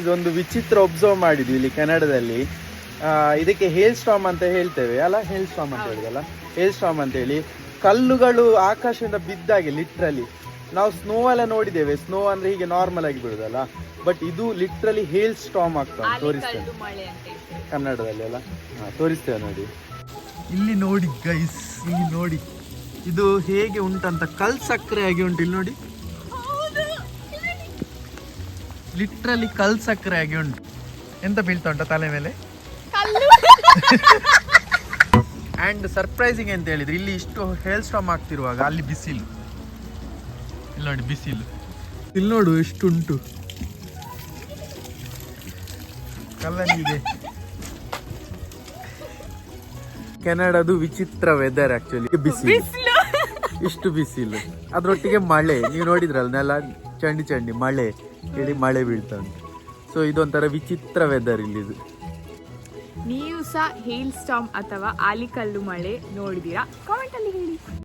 ಇದೊಂದು ವಿಚಿತ್ರ ಒಬ್ಸರ್ವ್ ಮಾಡಿದ್ವಿ ಇಲ್ಲಿ ಕನ್ನಡದಲ್ಲಿ. ಇದಕ್ಕೆ ಹೇಲ್ ಸ್ಟಾಮ್ ಅಂತ ಹೇಳ್ತೇವೆ. ಅಲ್ಲ ಹೇಲ್ ಸ್ಟಾಮ್ ಅಂತ ಹೇಳಿದಲ್ಲ ಹೇಲ್ ಸ್ಟಾಮ್ ಅಂತ ಹೇಳಿ. ಕಲ್ಲುಗಳು ಆಕಾಶದಿಂದ ಬಿದ್ದಾಗೆ ಲಿಟ್ರಲಿ ನಾವು ಸ್ನೋ ಎಲ್ಲ ನೋಡಿದ್ದೇವೆ. ಸ್ನೋ ಅಂದ್ರೆ ಹೀಗೆ ನಾರ್ಮಲ್ ಆಗಿ ಬಿಡುದಲ್ಲ ಬಟ್ ಇದು ಲಿಟ್ರಲಿ ಹೇಲ್ ಸ್ಟಾಮ್ ಆಗ್ತದೆ ತೋರಿಸ್ತೇವೆ ಆಲಿಕಲ್ಲು ಮಳೆ ಅಂತ ಹೇಳ್ತಾರೆ ಕನ್ನಡದಲ್ಲಿ ಅಲ್ಲ? ಹಾ, ತೋರಿಸ್ತೇವೆ ನೋಡಿ. ಇಲ್ಲಿ ನೋಡಿ ಗೈಸ್ ಇಲ್ಲಿ ನೋಡಿ. ಇದು ಹೇಗೆ ಉಂಟಂತ ಕಲ್ ಸಕ್ಕರೆ ಆಗಿ ಉಂಟು. ಇಲ್ಲಿ ನೋಡಿ. ಲಿಟ್ರಲಿ ಕಲ್ ಸಕ್ಕರೆ ಆಗಿ ಉಂಟು. ಎಂತ ಬೀಳ್ತಾ ಉಂಟ ತಲೆ ಮೇಲೆ? ಅಂಡ್ ಸರ್ಪ್ರೈಸಿಂಗ್ ಅಂತ ಹೇಳಿದ್ರೆ ಇಲ್ಲಿ ಇಷ್ಟು ಹೇಲ್ ಸ್ಟಾಮ್ ಆಗ್ತಿರುವಾಗ ಅಲ್ಲಿ ಬಿಸಿಲು. ಇಲ್ಲಿ ನೋಡಿ ಬಿಸಿಲು. ಇಲ್ಲಿ ನೋಡು ಎಷ್ಟು ಉಂಟು ಕಲ್ಲಲ್ಲಿದೆ ಕೆನಡಾದು ವಿಚಿತ್ರ ವೆದರ್ ಆಕ್ಚುಲಿ ಬಿಸಿಲು. ಇಷ್ಟು ಬಿಸಿಲು. ಅದರೊಟ್ಟಿಗೆ ಮಳೆ. ನೀವು ನೋಡಿದ್ರಲ್ಲ ನೆಲ ಚಂಡಿ ಚಂಡಿ, ಮಳೆ, ಹೇಳಿ ಮಳೆ ಬೀಳ್ತಾ ಉಂಟು ಸೊ ಇದೊಂಥರ ವಿಚಿತ್ರ ವೆದರ್ ಇಲ್ಲಿದು. ನೀವು ಸಹ ಹೇಲ್ ಸ್ಟಾಮ್ ಅಥವಾ ಆಲಿಕಲ್ಲು ಮಳೆ ನೋಡಿದೀರಾ? ಕಾಮೆಂಟ್ ಅಲ್ಲಿ ಹೇಳಿ.